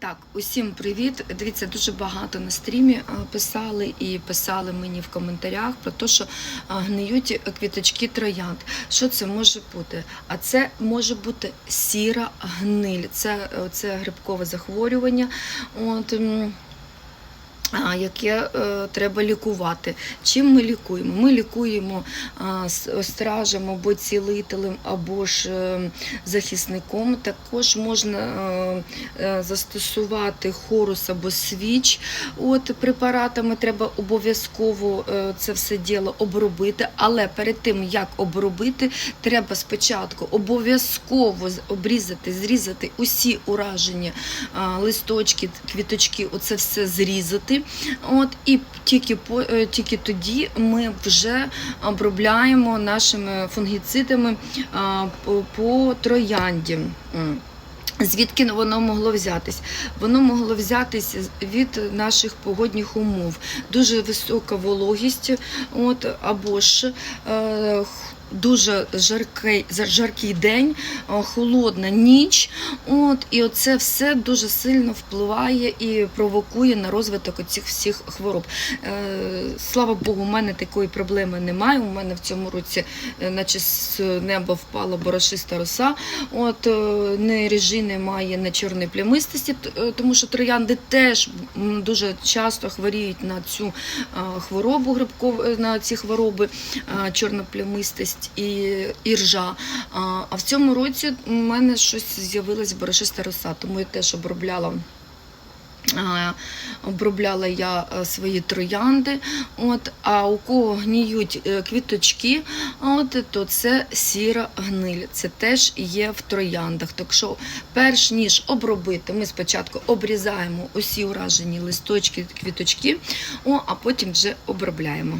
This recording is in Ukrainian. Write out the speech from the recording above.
Так, усім привіт. Дивіться, дуже багато на стрімі е, писали і писали мені в коментарях про те, що е, гниють квіточки троянд. Що це може бути? А це може бути сіра гниль. Це, е, це грибкове захворювання. От, яке е, треба лікувати. Чим ми лікуємо? Ми лікуємо з стражем або цілителем, або ж е, захисником. Також можна е, е, застосувати хорус або свіч. От препаратами треба обов'язково е, це все діло обробити. Але перед тим як обробити, треба спочатку обов'язково обрізати, зрізати усі уражені а, листочки, квіточки, оце все зрізати. От і тільки по е, тільки тоді ми вже обробляємо нашими фунгіцидами по, троянді. Звідки воно могло взятись? Воно могло взятись від наших погодних умов. Дуже висока вологість, от, або ж е, дуже жаркий, жаркий день, е, холодна ніч. От, і оце все дуже сильно впливає і провокує на розвиток оцих всіх хвороб. Е, слава Богу, у мене такої проблеми немає. У мене в цьому році, е, наче з неба впала борошиста роса. От е, не режі немає на чорної плямистості, тому що троянди теж дуже часто хворіють на цю хворобу грибкову, на ці хвороби, е, чорноплямистость і, і ржа. А, а в цьому році у мене щось з'явилось борошиста роса, тому я теж обробляла. Обробляла я е, свої троянди, от, а у кого гніють е, квіточки, от, то це сіра гниль. Це теж є в трояндах. Так що, перш ніж обробити, ми спочатку обрізаємо усі уражені листочки, квіточки, о, а потім вже обробляємо.